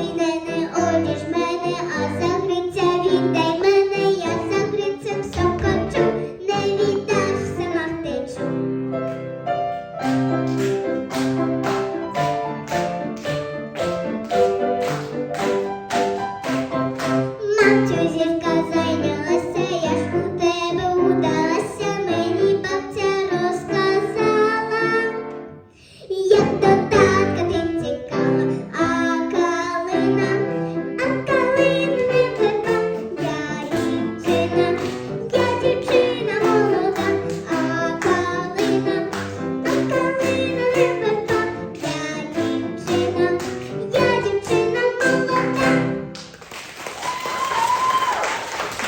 віддай не я загрицем сокочу, не віддашся навтечу.